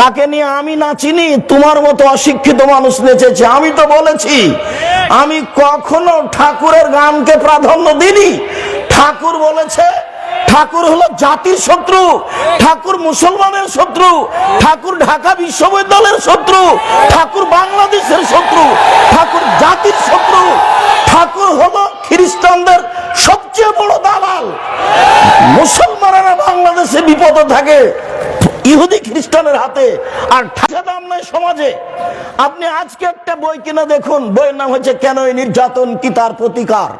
তাকে নিয়ে আমি না চিনি? তোমার মতো অশিক্ষিত মানুষ নেচেছে। আমি তো বলেছি, আমি কখনো ঠাকুরের গানকে প্রাধান্য দিইনি। ঠাকুর বলেছে, ঠাকুর হলো জাতির শত্রু, ঠাকুর মুসলমানের শত্রু, ঠাকুর ঢাকা বিশ্ববিদ্যালয়ের শত্রু, ঠাকুর বাংলাদেশের শত্রু, ঠাকুর জাতির শত্রু, ঠাকুর হলো খ্রিস্টানদের সবচেয়ে বড় দালাল। মুসলমানেরা বাংলাদেশে বিপদে থাকে। ইহুদি খ্রিস্টানের হাতে। আর সমাজে। আপনি আজকে একটা বই কিনে দেখুন। বইয়ের নাম হচ্ছে, কেন এই নির্যাতন কি তার প্রতিকার?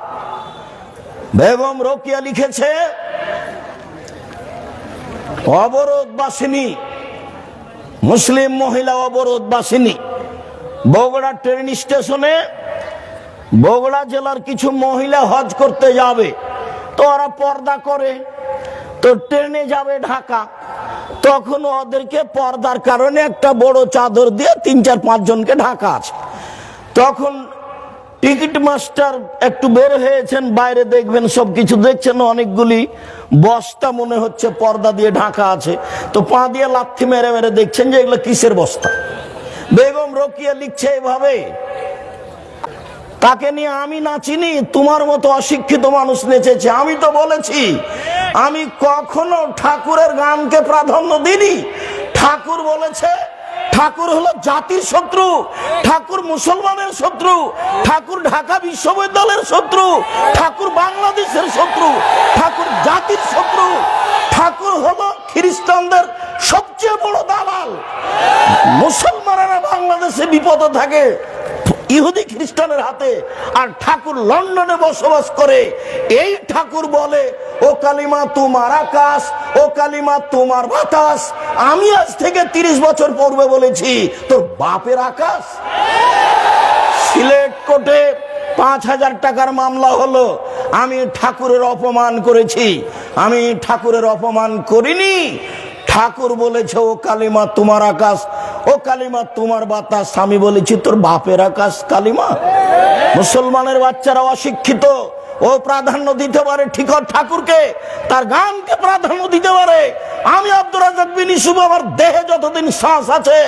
বেগম রোকিয়া লিখেছে অবরোধ বাসিনী মুসলিম মহিলা অবরোধ বাসিনী বগুড়া ট্রেন স্টেশনে বগুড়া জেলার কিছু মহিলা হজ করতে যাবে। তো ওরা পর্দা করে তো ট্রেনে যাবে ঢাকা। তখন ওদেরকে পর্দার কারণে একটা বড় চাদর দিয়ে তিন চার পাঁচ জনকে ঢাকা আছে। তখন টিকিট মাস্টার একটু বের হয়েছেন, বাইরে দেখবেন সবকিছু দেখছেন, অনেকগুলি বস্তা মনে হচ্ছে পর্দা দিয়ে ঢাকা আছে। তো পা দিয়ে লাথি মেরে মেরে দেখছেন যে এগুলো কিসের বস্তা? বেগম রকিয়া লিখছে এভাবে, তাকে নিয়ে আমি নাচিনি তোমার মতো অশিক্ষিত মানুষ নেচেছে। আমি তো বলেছি আমি কখনো ঠাকুরের গানকে প্রাধান্য দিইনি। ঠাকুর বলেছে, ঠাকুর হলো জাতির শত্রু, ঠাকুর মুসলমানের শত্রু, ঠাকুর ঢাকা বিশ্ববিদ্যালয়ের শত্রু, ঠাকুর বাংলাদেশের শত্রু, ঠাকুর জাতির শত্রু, ঠাকুর হলো খ্রিস্টানদের সবচেয়ে বড় দালাল। মুসলমানেরা বাংলাদেশে বিপদে থাকে। ইহুদি খ্রিস্টানের হাতে আর ঠাকুর লন্ডনে বসবাস করে। এই ঠাকুর বলে, ও কালিমা তোমার আকাশ, ও কালিমা তোমার বাতাস, আমি আজ থেকে তিরিশ বছর পূর্বে বলেছি, তোর বাপের আকাশ? সিলেট কোর্টে পাঁচ হাজার টাকার মামলা হলো, আমি ঠাকুরের অপমান করেছি, আমি ঠাকুরের অপমান করিনি। ঠাকুর বলেছে, ও কালিমা তোমার আকাশ ও কালিমা, তোমার বাতাস আমি বলেছি, তোর বাপের আকাশ কালিমা। মুসলমানের বাচ্চারা অশিক্ষিত, ও প্রাধান্য দিতে পারে ঠিক ঠাকুরকে, তার গানকে প্রাধান্য দিতে পারে। আমি আব্দুর রাজাক বিন আমার দেহে যতদিন শ্বাস আছে,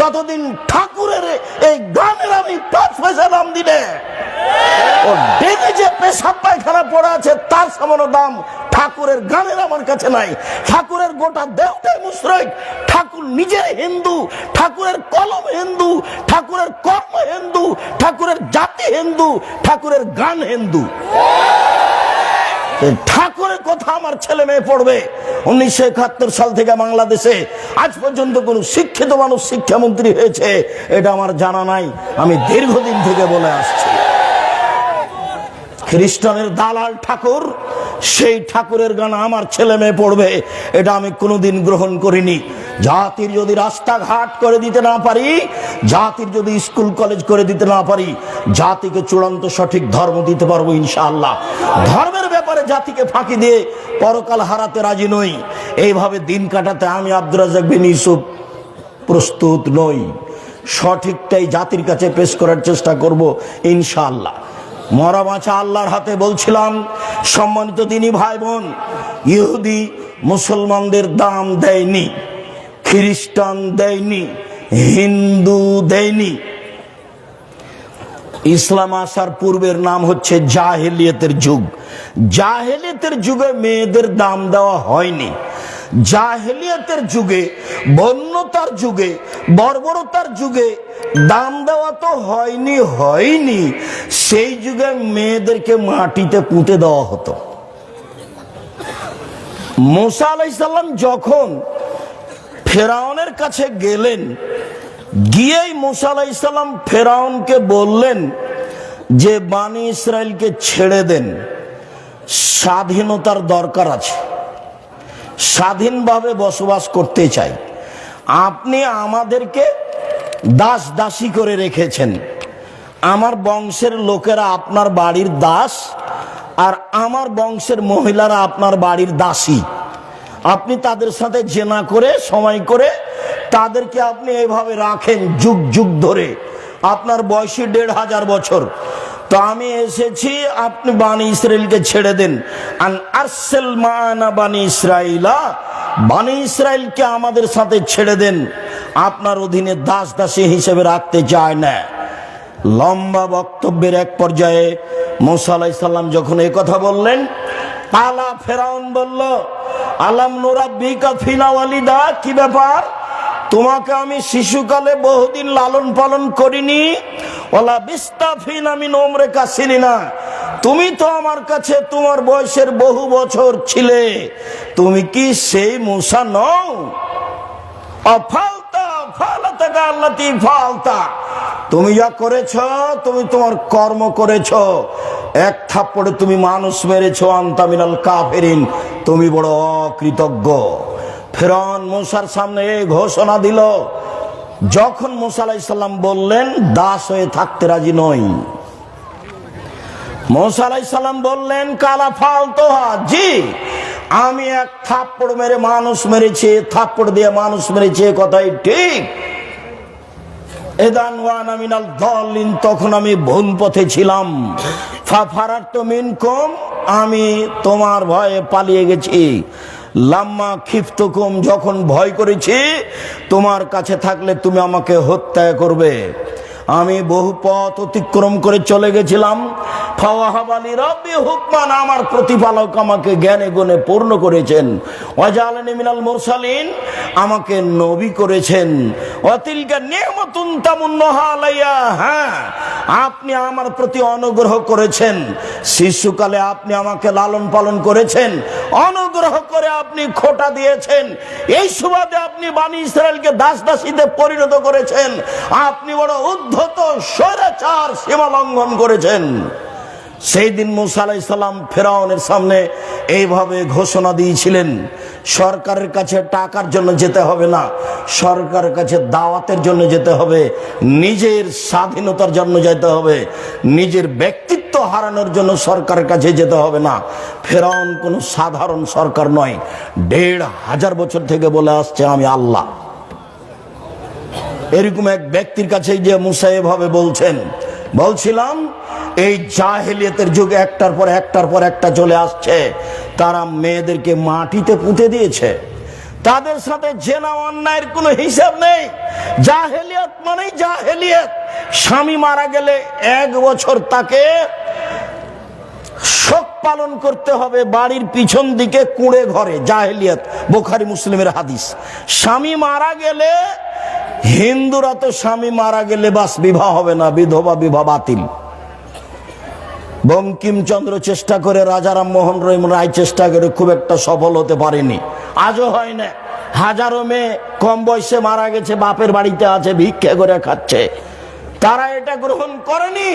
ততদিন ঠাকুরের এই গানের আমি দাম দিলে। ও ডেকে যে পেশাব পায়খানা পড়ে আছে, তার সামান্য দাম ঠাকুরের গানের আমার কাছে নাই। ঠাকুরের গোটা দেহটাই মুশ্রিক। ঠাকুর নিজের হিন্দু, ঠাকুরের কলম হিন্দু, ঠাকুরের কর্ম হিন্দু, ঠাকুরের জাতি হিন্দু, ঠাকুরের গান হিন্দু। ঠাকুরের কথা আমার ছেলে মেয়ে পড়বে। উনিশশো একাত্তর সাল থেকে বাংলাদেশে আজ পর্যন্ত কোন শিক্ষিত মানুষ শিক্ষামন্ত্রী হয়েছে, এটা আমার জানা নাই। আমি দীর্ঘদিন থেকে বলে আসছি। খ্রিস্টানের দালাল ঠাকুর, সেই ঠাকুরের গান আমার ছেলে মেয়ে পড়বে, এটা আমি কোনোদিন গ্রহণ করিনি। জাতির যদি রাস্তাঘাট করে দিতে না পারি, জাতির যদি স্কুল, কলেজ করে দিতে না পারি, জাতিকে চূড়ান্ত সঠিক ধর্ম দিতে পারব ইনশাআল্লাহ। ধর্মের ব্যাপারে জাতিকে ফাঁকি দিয়ে পরকাল হারাতে রাজি নই। এইভাবে দিন কাটাতে আমি আব্দুর রাজাক বিন ইউসুফ প্রস্তুত নই। সঠিকটাই জাতির কাছে পেশ করার চেষ্টা করব ইনশাআল্লাহ। মরা বাঁচা আল্লাহর হাতে বলছিলাম, সম্মানিত তিনি ভাই বোন ইহুদি মুসলমানদের দাম দেয়নি, খ্রিস্টান দেয়নি, হিন্দু দেয়নি। ইসলাম আসার পূর্বের নাম হচ্ছে জাহেলিয়তের যুগ। জাহেলিয়তের যুগে মেয়েদের দাম দেওয়া হয়নি। জাহেলিয়তের যুগে, বন্যতার যুগে, বর্বরতার যুগে দাম দেওয়া তো হয়নি হয়নি। সেই যুগে মেয়েদেরকে মাটিতে পুঁতে দেওয়া হতো। মোসা আলাইসাল্লাম যখন ফেরাউনের কাছে গেলেন, গিয়েই মুসা আলাইসাল্লাম ফেরাউনকে বললেন যে, বানি ইসরায়েলকে ছেড়ে দেন। স্বাধীনতার দরকার আছে। স্বাধীনভাবে বসবাস করতে চাই। আপনি আমাদেরকে দাস দাসী করে রেখেছেন। আমার বংশের লোকেরা আপনার বাড়ির দাস আর আমার বংশের মহিলারা আপনার বাড়ির দাসী। আপনি তাদের সাথে জেনা করে, সময় করে তাদেরকে আপনি এইভাবে রাখেন যুগ যুগ ধরে। আপনার বয়সী দেড় হাজার বছর। তো আমি এসেছি, আপনি বানি ইসরায়েলকে ছেড়ে দেন। আন আরসেল মানা বানি ইসরাইলা, বানি ইসরায়েলকে আমাদের সাথে ছেড়ে দেন। আপনার অধীনে দাস দাসী হিসেবে রাখতে চায় না। লম্বা বক্তব্যের এক পর্যায়ে মোসা আলাইসাল্লাম যখন এই কথা বললেন, পালা ফেরাউন বলল, আলাম নোরাব্বিকা ফিনা ওয়ালিদা, কি ব্যাপার? তোমাকে আমি শিশুকালে বহুদিন লালন পালন করিনি। ওলা বিস্তাফিন আমি নোমরে কাছিনি না। তুমি তো আমার কাছে তোমার বয়সের বহু বছর ছিলে। তুমি কি সেই মুসা নও? অফালতা ফালতা আল্লাতি ফালতা। তুমি যা করেছ, তুমি তোমার কর্ম করেছ। এক থাপ্পড়ে তুমি মানুষ মেরেছ আন্তামিনাল কাফেরিন। তুমি বড় অকৃতজ্ঞ। ফেরন মুসার সামনে ঘোষণা দিল, যখন মুসা বললেন, দাস হয়ে থাকতে রাজি নই। মোসা বললেন, কালা ফালতো জি, আমি এক থাপ্পড় মেরে মানুষ মেরেছি থাপ্পড় দিয়ে মানুষ মেরেছি কথাই ঠিক। ওয়ান আমিনাল তখন আমি ভুল পথে ছিলাম। তো আমি তোমার ভয়ে পালিয়ে গেছি। লাম্মা ক্ষিপ্তকুম যখন ভয় করেছি তোমার কাছে থাকলে তুমি আমাকে হত্যা করবে। আমি বহু পথ অতিক্রম করে চলে গেছিলাম। ফাওয়াহাবালি রব্বি হুকমান, আমার প্রতিপালক আমাকে জ্ঞানে গুণে পূর্ণ করেছেন। ওয়াজালানি মিনাল মুরসালিন, আমাকে নবী করেছেন। অতিলকা নিয়মতুন তামুন্নহা আলাইয়া হ্যাঁ আপনি আমার প্রতি অনুগ্রহ করেছেন। শিশুকালে আপনি আমাকে লালন পালন করেছেন। অনুগ্রহ করে আপনি খোটা দিয়েছেন। এই সুবাদে আপনি বাণী ইসরায়েলকে দাস দাসীতে পরিণত করেছেন। আপনি বড় উদ্ধত স্বৈরাচার সীমা লঙ্ঘন করেছেন। সেই দিন মুসা ফেরাউনের সামনে এইভাবে ঘোষণা দিয়েছিলেন, সরকারের কাছে টাকার জন্য যেতে হবে না, সরকারের কাছে দাওয়াতের জন্য যেতে হবে, নিজের স্বাধীনতার জন্য যেতে হবে, নিজের ব্যক্তিত্ব হারানোর জন্য সরকারের কাছে যেতে হবে না। ফেরাউন কোনো সাধারণ সরকার নয়, দেড় হাজার বছর থেকে বলে আসছে আমি আল্লাহ। এরকম এক ব্যক্তির কাছে যে মুসা এভাবে বলছেন, বলছিলাম, এই জাহেলিয়তের যুগে একটার পর একটার পর একটা চলে আসছে। তারা মেয়েদেরকে মাটিতে পুঁতে দিয়েছে। তাদের সাথে জেনা অন্যায়ের কোনো হিসাব নেই। জাহেলিয়ত মানেই জাহেলিয়ত। স্বামী মারা গেলে এক বছর তাকে শোক পালন করতে হবে বাড়ির পিছন দিকে কুঁড়ে ঘরে, জাহেলিয়াত, বোখারি মুসলিমের হাদিস। স্বামী মারা গেলে, হিন্দুরা তো স্বামী মারা গেলে বাস বিবাহ হবে না, বিধবা বিবাহ বাতিল। বঙ্কিমচন্দ্র চেষ্টা করে, রাজারাম মোহন রায় চেষ্টা করে, খুব একটা সফল হতে পারেনি। আজও হয় না। হাজারো মেয়ে কম বয়সে মারা গেছে, বাপের বাড়িতে আছে, ভিক্ষে করে খাচ্ছে। তারা এটা গ্রহণ করেনি।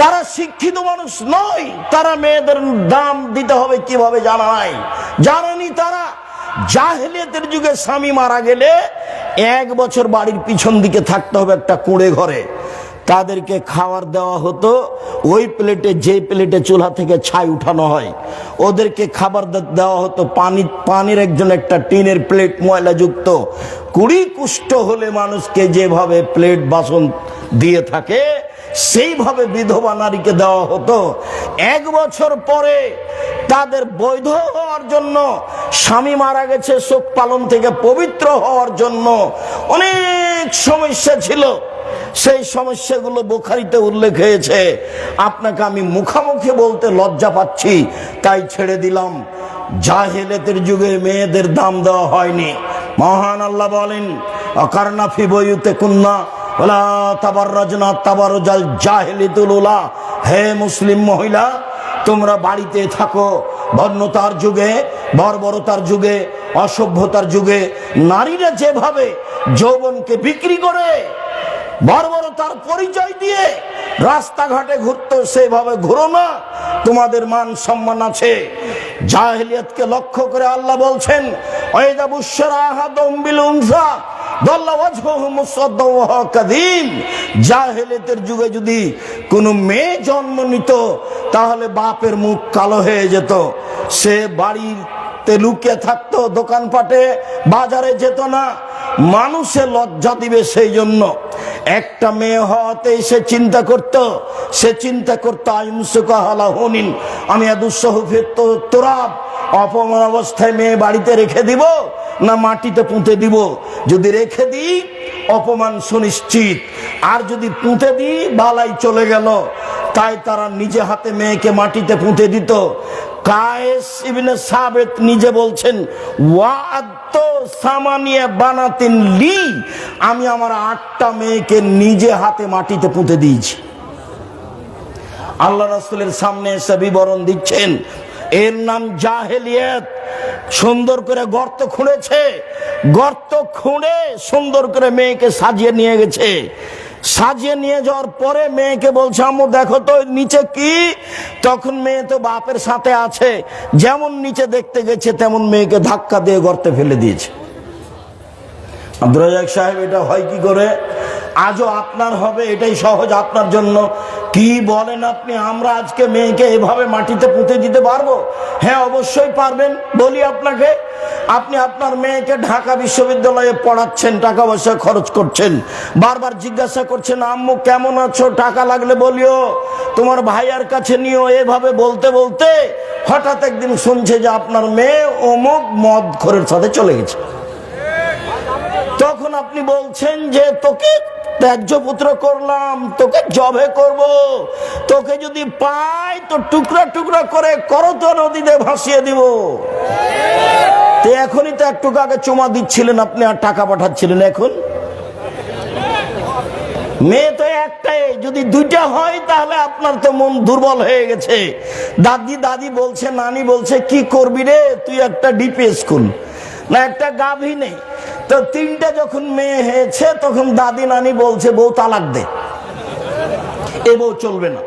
তারা শিক্ষিত মানুষ নয়, তারা মেয়েদের দাম দিতে হবে কীভাবে জানা নাই। জানেনি তারা, জাহেলিয়াতের যুগে স্বামী মারা গেলে এক বছর বাড়ির পিছন দিকে থাকতে হবে একটা কুঁড়ে ঘরে। তাদেরকে খাবার দেওয়া হতো, ওই প্লেটে যে প্লেটে চুলা থেকে ছাই উঠানো হয়, ওদেরকে খাবার দেওয়া হতো, পানি, পানির একজন একটা টিনের প্লেট ময়লাযুক্ত কুড়ি কুষ্ঠ হলে মানুষকে যেভাবে প্লেট বাসন দিয়ে থাকে সেইভাবে বিধবা নারীকে দেওয়া হতো। এক বছর পরে তাদের বৈধ হওয়ার জন্য স্বামী মারা গেছে, শোক পালন থেকে পবিত্র হওয়ার জন্য। অনেক সমস্যা ছিল। সেই সমস্যাগুলো বোখারিতে উল্লেখ হয়েছে। আপনাকে আমি মুখামুখি বলতে লজ্জা পাচ্ছি, তাই ছেড়ে দিলাম। জাহেলেতের যুগে মেয়েদের দাম দেওয়া হয়নি। মহান আল্লাহ বলেন অকারনাফি বইতে কুন্না ওলা তাবার রাজনা তাবার জাল জাহেলিতুল হে মুসলিম মহিলা, তোমরা বাড়িতে থাকো। বর্ণতার যুগে, বর্বরতার যুগে, অসভ্যতার যুগে, নারীরা যেভাবে যৌবনকে বিক্রি করে, বর্বরতার পরিচয় দিয়ে রাস্তাঘাটে ঘুরতো, সেভাবে ঘুরো না। তোমাদের মান সম্মান আছে। জাহেলিয়াতকে লক্ষ্য করে আল্লাহ বলছেন, ওয়াইদা বুশরা আহাদুম জাহেলিয়াতের যুগে যদি কোনো মেয়ে জন্ম নিত, তাহলে বাপের মুখ কালো হয়ে যেত। সে বাড়িতে লুকিয়ে থাকতো, দোকানপাটে, বাজারে যেত না। মানুষে লজ্জা দিবে সেই জন্য। একটা মেয়ে হওয়াতে সে চিন্তা করত, সে চিন্তা করতো হনিন, আমি আদুসহফের তো তোরাব অপমান অবস্থায় মেয়ে বাড়িতে রেখে দিব না মাটিতে পুঁতে দিব? যদি রেখে দিই, অপমান সুনিশ্চিত। আর যদি পুঁতে দিই, বালাই চলে গেল। তাই তারা নিজে হাতে মেয়েকে মাটিতে পুঁতে দিত। কায়েস ইবনে সাবেত নিজে বলছেন ওয়াদ সামানিয়া বানাতিন লি আমি আমার আটটা মেয়েকে নিজে হাতে মাটিতে পুঁতে দিয়েছি। আল্লাহ রাসূলের সামনে এসে বিবরণ দিচ্ছেন, এর নাম জাহেলিয়াত, সুন্দর করে গর্ত খুঁড়েছে, গর্ত খুঁড়ে সুন্দর করে মেয়েকে সাজিয়ে নিয়ে গেছে সাজিয়ে নিয়ে যাওয়ার পরে মেয়েকে বলছে, আম্মু, দেখো তো নিচে কি? তখন মেয়ে তো বাপের সাথে আছে। যেমন নিচে দেখতে গেছে, তেমন মেয়েকে ধাক্কা দিয়ে গর্তে ফেলে দিয়েছে। আব্দুল সাহেব, এটা হয় কি করে? আজও আপনার হবে, এটাই সহজ আপনার জন্য। কি বলেন আপনি? আমরা আজকে মেয়েকে এভাবে মাটিতে পুঁতে দিতে পারব? হ্যাঁ অবশ্যই পারবেন। বলি আপনাকে, আপনি আপনার মেয়েকে ঢাকা বিশ্ববিদ্যালয়ে পড়াচ্ছেন, টাকা পয়সা খরচ করছেন, বারবার জিজ্ঞাসা করছেন, আম্মু, কেমন আছো? টাকা লাগলে বলিও। তোমার ভাইয়ার কাছে নিও। এভাবে বলতে বলতে হঠাৎ একদিন শুনছে যে আপনার মেয়ে অমুক মদ খোরের সাথে চলে গেছে। তখন আপনি বলছেন যে, তোকে ত্যায্য পুত্র করলাম, তোকে জবে করব। তোকে যদি পাই, তো টুকরা টুকরা করে করত নদীতে ভাসিয়ে দিব। তো এখনই তো একটু আগে চুমা দিচ্ছিলেন আপনি আর টাকা পাঠাচ্ছিলেন এখন। মেয়ে তো একটাই, যদি দুইটা হয় তাহলে আপনার তো মন দুর্বল হয়ে গেছে। দাদি দাদি বলছে, নানি বলছে, কি করবি রে? তুই একটা ডিপি স্কুল, না একটা গাভী নেই। তো তিনটা যখন মেয়ে হয়েছে, তখন দাদি নানি বলছে, বউ তালাক দে। এ বউ চলবে না।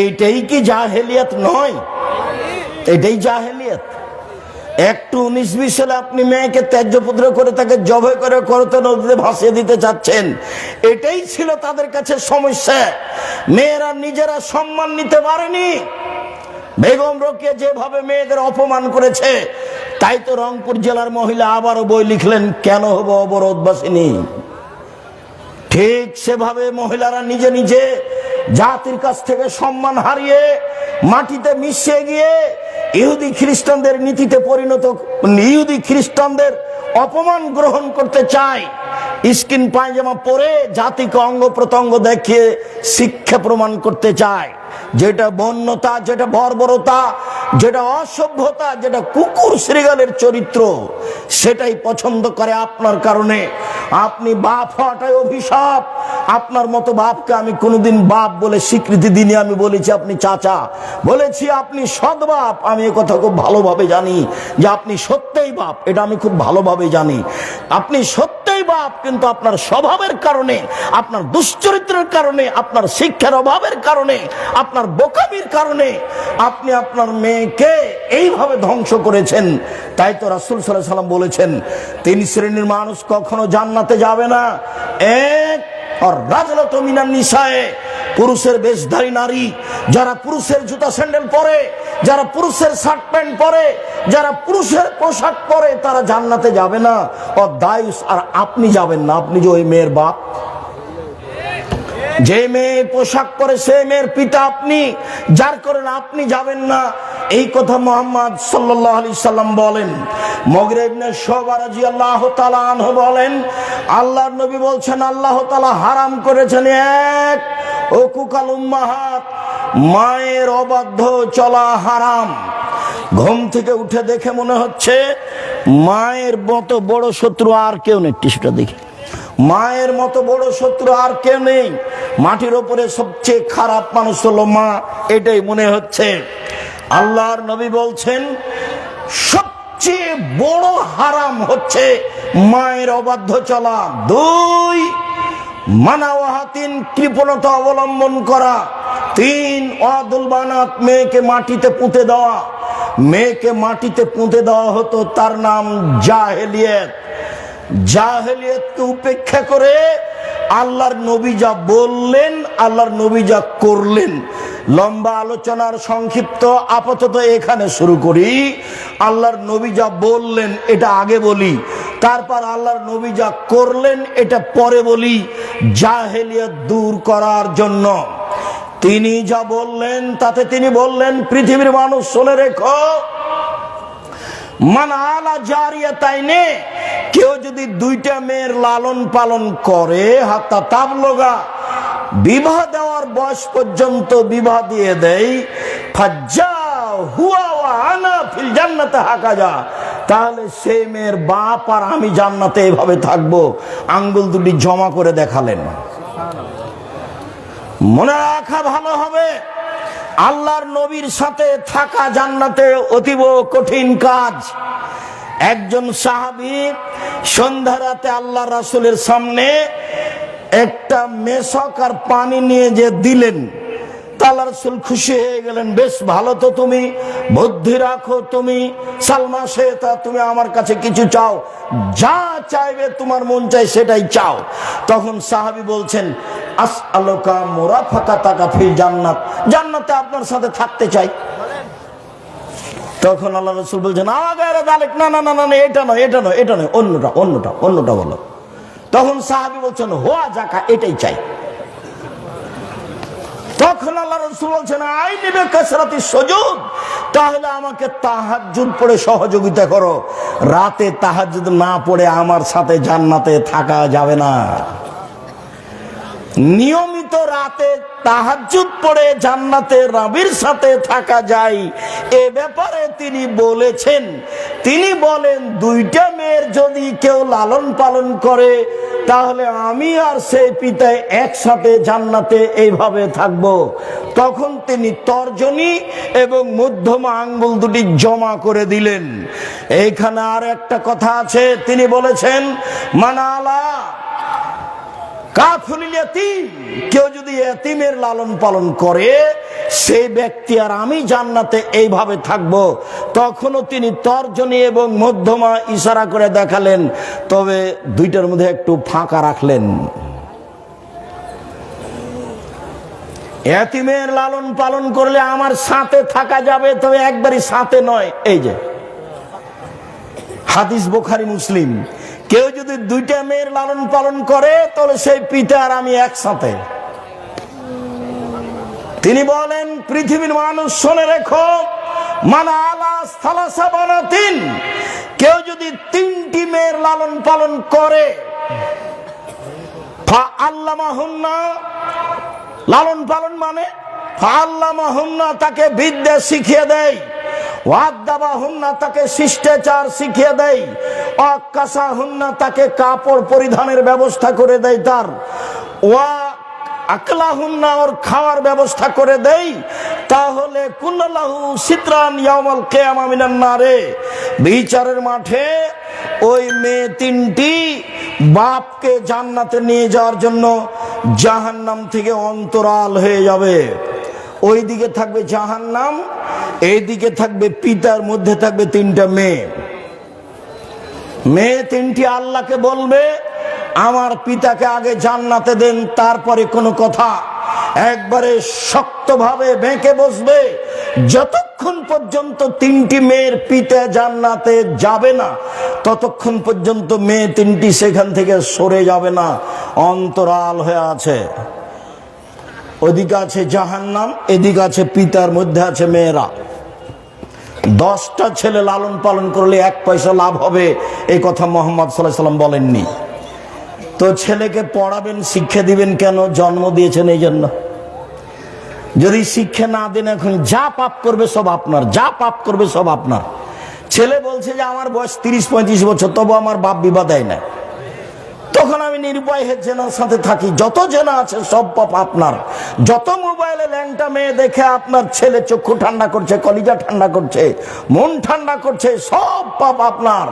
এইটাই কি জাহেলিয়াত নয়? এটাই জাহেলিয়াত। একটু উনিশ বিশ সালে আপনি মেয়েকে ত্যায্যপুত্র করে তাকে জবে করে করতে নদীতে ভাসিয়ে দিতে চাচ্ছেন, এটাই ছিল তাদের কাছে সমস্যা। মেয়েরা নিজেরা সম্মান নিতে পারেনি। বেগম রোকে যেভাবে মেয়েদের অপমান করেছে তাই তো রংপুর জেলার মহিলা আবারও বই লিখলেন, কেন হব অবরোধবাসিনী? ঠিক সেভাবে মহিলারা নিজে নিজে জাতির কাছ থেকে সম্মান হারিয়ে মাটিতে মিশে গিয়ে ইহুদি খ্রিস্টানদের নীতিতে পরিণত, ইহুদি খ্রিস্টানদের অপমান গ্রহণ করতে চায়। স্কিন পায়জামা পরে জাতিকে অঙ্গ প্রত্যঙ্গ দেখিয়ে শিক্ষা প্রমাণ করতে চায়। যেটা বন্যতা, যেটা বর্বরতা, যেটা অসভ্যতা, যেটা কুকুর শ্রীগালের চরিত্র, সেটাই পছন্দ করে আপনার কারণে। আপনি বাপ হওয়াটাই অভিশাপ। আপনার মতো বাপকে আমি কোনোদিন বাপ বলে স্বীকৃতি দিনে আমি বলেছি আপনি চাচা। বলেছি আপনি সৎ বাপ। আমি এ কথা খুব ভালোভাবে জানি যে আপনি সত্যই বাপ। এটা আমি খুব ভালোভাবে জানি। আপনি সত্যই বাপ, কিন্তু আপনার স্বভাবের কারণে, আপনার দুশ্চরিত্রের কারণে, আপনার শিক্ষার অভাবের কারণে, আপনার বোকামির কারণে আপনি আপনার মেয়েকে এইভাবে ধ্বংস করেছেন। তাই তো রাসুল সাল্লাহ সাল্লাম বলেছেন, তিন শ্রেণির মানুষ কখনো জান্নাতে যাবে না। এক রাজলত মিনার নিশায় পুরুষের বেশধারী নারী, যারা পুরুষের জুতা স্যান্ডেল পরে, যারা পুরুষের শার্ট প্যান্ট পরে, যারা পুরুষের পোশাক পরে, তারা জান্নাতে যাবে না। ও দায়ুস আর আপনি যাবেন না, আপনি যে ওই মেয়ের বাপ। যে মেয়ে পোশাক পরে, সে মেয়ের পিতা আপনি, যার করেন আপনি যাবেন না। এই কথা মোহাম্মদ সাল্লাহ আলি সাল্লাম বলেন। মগরেবনে সবারাজি আল্লাহ আনহ বলেন, আল্লাহর নবী বলছেন, আল্লাহ তালা হারাম করেছেন এক ও কুকাল উম্মাহাত। মায়ের অবাধ্য চলা হারাম। ঘুম থেকে উঠে দেখে মনে হচ্ছে, মায়ের মতো বড় শত্রু আর কেউ নেই। টিস্যুটা দেখি। মায়ের মতো বড় শত্রু আর কে নেই। মাটির ওপরে সবচেয়ে খারাপ মানুষ হলো মা, এটাই মনে হচ্ছে। আল্লাহর নবী বলছেন, সবচেয়ে বড় হারাম হচ্ছে মায়ের অবাধ্য চলা। দুই, মানাওয়াহাতিন কৃপণতা অবলম্বন করা। তিন, অদুল বানাত মেয়েকে মাটিতে পুঁতে দেওয়া। মেয়েকে মাটিতে পুঁতে দেওয়া হতো তার নাম জাহেলিয়ত। জাহেলিয়তকে উপেক্ষা করে আল্লাহর নবী যা বললেন, আল্লাহর নবী যা করলেন। লম্বা আলোচনার সংক্ষিপ্ত আপাতত এখানে শুরু করি। আল্লাহর নবী যা বললেন, এটা আগে বলি। তারপর আল্লাহর নবী যা করলেন, এটা পরে বলি। জাহেলিয়ত দূর করার জন্য। তিনি যা বললেন, তাতে তিনি বললেন, পৃথিবীর মানুষ শুনে রেখো। মান আলা জারিয়া তাই নে কেউ যদি দুইটা মেয়ের লালন পালন করে, হাত্তা তাবলোগা, বিবাহ দেওয়ার বয়স পর্যন্ত বিবাহ দিয়ে দেয় তাহলে সেই মেয়ের বাপ আর আমি জান্নাতে এভাবে থাকব, আঙ্গুল দুটি জমা করে দেখালেন। মনে রাখা ভালো হবে। আল্লাহর নবীর সাথে থাকা জান্নাতে অতীব কঠিন কাজ। একজন সাহাবি সন্ধ্যা রাতে আল্লাহ রাসুলের সামনে একটা মেশক আর পানি নিয়ে যে দিলেন রসুল খুশি হয়ে গেলেন, বেশ ভালো তো তুমি, বুদ্ধি রাখো তুমি, সালমা তুমি আমার কাছে কিছু চাও, যা চাইবে তোমার মন চাই সেটাই চাও। তখন বলছেন জান্নাত আপনার সাথে থাকতে চাই। তখন আল্লাহ রসুল বলছেন না না না না এটা নয় এটা নয় এটা নয়, অন্যটা অন্যটা অন্যটা বলো। তখন সাহাবি বলছেন হোয়া জাকা এটাই চাই। তখন আল্লাহ রসুল বলছেন, আই নেবে কাসরাতি সজুদ তাহলে আমাকে তাহাজুদ পড়ে সহযোগিতা করো। রাতে তাহাজুদ না পড়ে আমার সাথে জান্নাতে থাকা যাবে না। নিয়মিত রাতে তাহাজুদ পড়ে জান্নাতে রাবির সাথে থাকা যায়। এ ব্যাপারে তিনি বলেছেন, তিনি বলেন, দুইটা মেয়ের যদি কেউ লালন পালন করে, তাহলে আমি আর সেই পিতায় একসাথে জান্নাতে এইভাবে থাকব। তখন তিনি তর্জনী এবং মধ্যমা আঙ্গুল দুটি জমা করে দিলেন। এইখানে আর একটা কথা আছে, তিনি বলেছেন, মানালা কেউ যদি এতিমের লালন পালন করে, সেই ব্যক্তি আর আমি জান্নাতে এইভাবে থাকব। তখনও তিনি তর্জনী এবং মধ্যমা ইশারা করে দেখালেন। তবে দুইটার মধ্যে একটু ফাঁকা রাখলেন। এতিমের লালন পালন করলে আমার সাথে থাকা যাবে, তবে একবারই সাথে নয়। এই যে, হাদিস বোখারি মুসলিম। কেউ যদি দুইটা মেয়ের লালন পালন করে, তাহলে সেই পিতা আর আমি একসাথে। তিনি বলেন, পৃথিবীর মানুষ শুনে রেখো, মানা আলাস থালাসা বানাতিন কেউ যদি তিনটি মেয়ের লালন পালন করে, ফা আল্লামাহুন্না লালন পালন মানে ফা আল্লামাহুন্না তাকে বিদ্যা শিখিয়ে দেয় ওয়াদ্দাবা হুন্না তাকে শিষ্টাচার শিখিয়ে দেয় অকাশা হুন্না তাকে কাপড় পরিধানের ব্যবস্থা করে দেয় তার, ওয়া আকলা হুন্না ওর খাওয়ার ব্যবস্থা করে দেই, তাহলে কুন্নালাহু সিত্রান ইয়ামাল কেয়ামা মিনান নারে, বিচারের মাঠে ওই মেয়ে তিনটি বাপকে জান্নাতে নিয়ে যাওয়ার জন্য জাহান্নাম থেকে অন্তরাল হয়ে যাবে। ওই দিকে থাকবে জাহান্নাম, এইদিকে থাকবে পিতার মধ্যে থাকবে তিনটা মেয়ে। মেয়ে তিনটি আল্লাহকে বলবে, আমার পিতাকে আগে জান্নাতে দেন, তারপরে কোনো কথা। একবারে শক্তভাবে বেঁকে বসবে, যতক্ষণ পর্যন্ত তিনটি মেয়ের পিতা জান্নাতে যাবে না, ততক্ষণ পর্যন্ত মেয়ে তিনটি সেখান থেকে সরে যাবে না, অন্তরাল হয়ে আছে। ওদিকে আছে জাহান্নাম, এদিকে আছে পিতার মধ্যে আছে মেয়েরা। দশটা ছেলে লালন পালন করলে এক পয়সা লাভ হবে, এই কথা মোহাম্মদ সাল্লাহ সাল্লাম বলেননি। তো ছেলেকে পড়াবেন, শিক্ষা দিবেন কেন? জন্ম দিয়েছেন এই জন্য। যদি শিক্ষা না দেন, এখন যা পাপ করবে সব আপনার, যা পাপ করবে সব আপনার। ছেলে বলছে যে, আমার বয়স তিরিশ পঁয়ত্রিশ বছর, তবু আমার বাপ বিবাদ দেয় না তখন আমি নিরুপায় হয়ে জেনার সাথে থাকি। যত জেনা আছে, সব পাপ আপনার। যত মোবাইলে ল্যাংটা মেয়ে দেখে আপনার ছেলে চক্ষু ঠান্ডা করছে, কলিজা ঠান্ডা করছে, মন ঠান্ডা করছে, সব পাপ আপনার।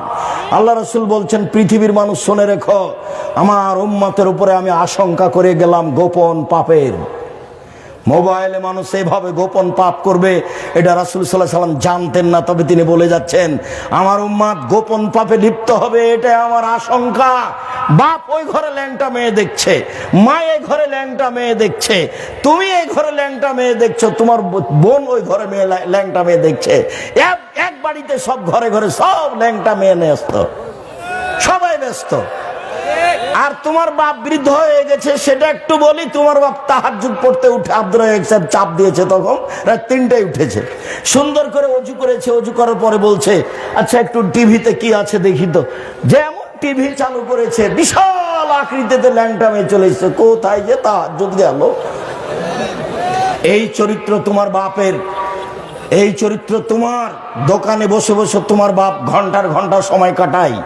আল্লাহ রসুল বলছেন, পৃথিবীর মানুষ শুনে রেখো, আমার উম্মতের উপরে আমি আশঙ্কা করে গেলাম, গোপন পাপের। মোবাইলে মানুষ এভাবে গোপন পাপ করবে, এটা রাসুল সাল্লাহ সাল্লাম জানতেন না, তবে তিনি বলে যাচ্ছেন, আমার উম্মাদ গোপন পাপে লিপ্ত হবে এটা আমার আশঙ্কা। বাপ ওই ঘরে ল্যাংটা মেয়ে দেখছে, মা এই ঘরে ল্যাংটা মেয়ে দেখছে, তুমি এই ঘরে ল্যাংটা মেয়ে দেখছ, তোমার বোন ওই ঘরে মেয়ে ল্যাংটা মেয়ে দেখছে। এক বাড়িতে সব ঘরে ঘরে সব ল্যাংটা মেয়ে ব্যস্ত সবাই ব্যস্ত আর তোমার বাপ বৃদ্ধ হয়ে গেছে, সেটা একটু বলি, তোমার বাপ তাহাজুদ পড়তে উঠে আব্দুল সাহেব চাপ দিয়েছে তখন, রাত তিনটায় উঠেছে। সুন্দর করে অজু করেছে, অজু করার পরে বলছে আচ্ছা একটু টিভিতে কি আছে দেখি তো। যেমন টিভি চালু করেছে, বিশাল আকৃতিতে ল্যাংটামে চলে এসছে। কোথায় যে তাহাজুদ গেল? এই চরিত্র তোমার বাপের, এই চরিত্র তোমার। দোকানে বসে বসে তোমার বাপ ঘণ্টার ঘণ্টা সময় কাটায়।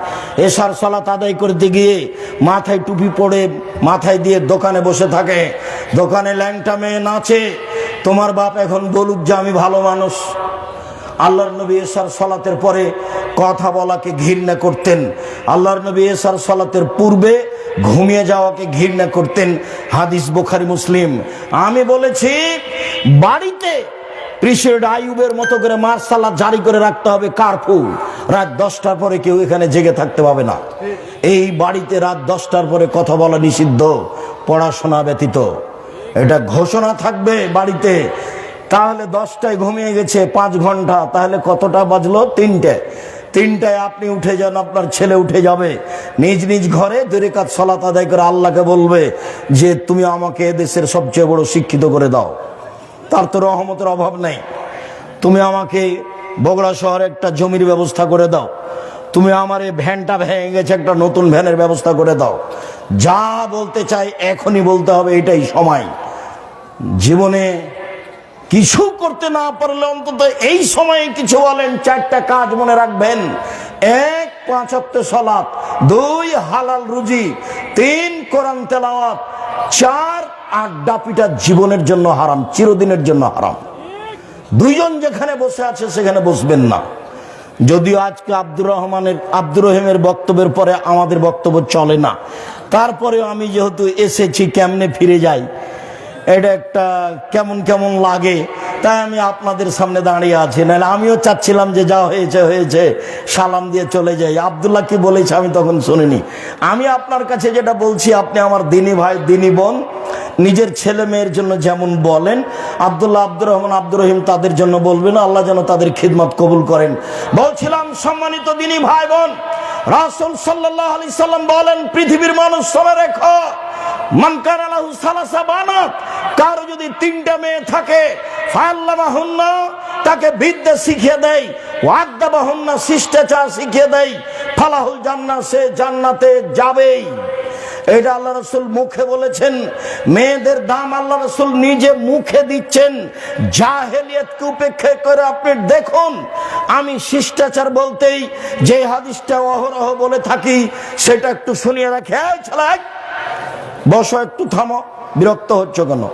এসার সলাত আদায় করতে গিয়ে মাথায় টুপি পরে মাথায় দিয়ে দোকানে বসে থাকে। দোকানে ল্যাংটা মেয়ে নাচে। তোমার বাপ এখন বলুক যে আমি ভালো মানুষ। আল্লাহর নবী এসার সলাতের পরে কথা বলাকে ঘৃণা করতেন। আল্লাহর নবী এসার সলাতের পূর্বে ঘুমিয়ে যাওয়াকে ঘৃণা করতেন। হাদিস বোখারি, মুসলিম। আমি বলেছি, বাড়িতে প্রিসিডেন্ট আইয়ুবের মতো করে মার্শাল্লাহ জারি করে রাখতে হবে কারফু। রাত দশটার পরে কেউ এখানে জেগে থাকতে পাবে না। এই বাড়িতে রাত দশটার পরে কথা বলা নিষিদ্ধ, পড়াশোনা ব্যতীত। এটা ঘোষণা থাকবে বাড়িতে। তাহলে দশটায় ঘুমিয়ে গেছে, পাঁচ ঘণ্টা। তাহলে কতটা বাজলো? তিনটে। তিনটায় আপনি উঠে যান, আপনার ছেলে উঠে যাবে। নিজ নিজ ঘরে দরিকাত সলাত আদায় করে আল্লাহকে বলবে যে, তুমি আমাকে এদেশের সবচেয়ে বড় শিক্ষিত করে দাও। তার তো রহমতের অভাব নেই। তুমি আমাকে বগড়া শহরে একটা জমির ব্যবস্থা করে দাও। তুমি আমার এই ভ্যানটা ভেঙে গেছে, একটা নতুন ভ্যানের ব্যবস্থা করে দাও। যা বলতে চাই এখনই বলতে হবে, এটাই সময়। জীবনে কিছু করতে না পারলে অন্তত এই সময়ে কিছু বলেন, চারটা কাজ মনে রাখবেন। এক, পাঁচ পাঁচাত্তর সলাপ দুই, হালাল রুজি, তিন, কোরআন তেলাওয়াত, চার, আড্ডা পিটা জীবনের জন্য হারাম, চিরদিনের জন্য হারাম। দুইজন যেখানে বসে আছে সেখানে বসবেন না। যদিও আজকে আব্দুর রহমানের, আব্দুর রহিমের বক্তব্যের পরে আমাদের বক্তব্য চলে না। তারপরেও আমি যেহেতু এসেছি, কেমনে ফিরে যাই? এটা একটা কেমন কেমন লাগে। তাই আমি আপনাদের সামনে দাঁড়িয়ে আছি। নাহলে আমিও চাচ্ছিলাম যে যা হয়েছে হয়েছে, সালাম দিয়ে চলে যাই। আবদুল্লাহ কি বলেছে আমি তখন শুনিনি। আমি আপনার কাছে যেটা বলছি, আপনি আমার দিনী ভাই, দিনী বোন, নিজের ছেলে মেয়ের জন্য যেমন বলেন, আবদুল্লাহ আব্দুর রহমান, আব্দুর রহিম তাদের জন্য বলবেন, আল্লাহ যেন তাদের খিদমত কবুল করেন। বলছিলাম, সম্মানিত দিনী ভাই বোন, রাসুল সাল্লাহ আলি সাল্লাম বলেন, পৃথিবীর মানুষ শোনে রেখো। মানকার আলাহু সালাসা বানাত, কারও যদি তিনটা মেয়ে থাকে, ফায়াল্লামাহুন্না, তাকে বিদ্যা শিখিয়ে দেয় ওয়াদ্দাবাহুন্না শিষ্টাচার শিখিয়ে দেয়, ফালাহুল জান্নাত সে জান্নাতে যাবেই। এটা আল্লাহ রসুল মুখে বলেছেন, মেয়েদের দাম আল্লাহ রসুল নিজে মুখে দিচ্ছেন। জাহেলিয়তকে উপেক্ষা করে আপনি দেখুন, আমি শিষ্টাচার বলতেই যে হাদিসটা অহরহ বলে থাকি, সেটা একটু শুনিয়ে রাখে। এই ছেলে বসো একটু থামো। বিরক্ত হচ্ছ কেন?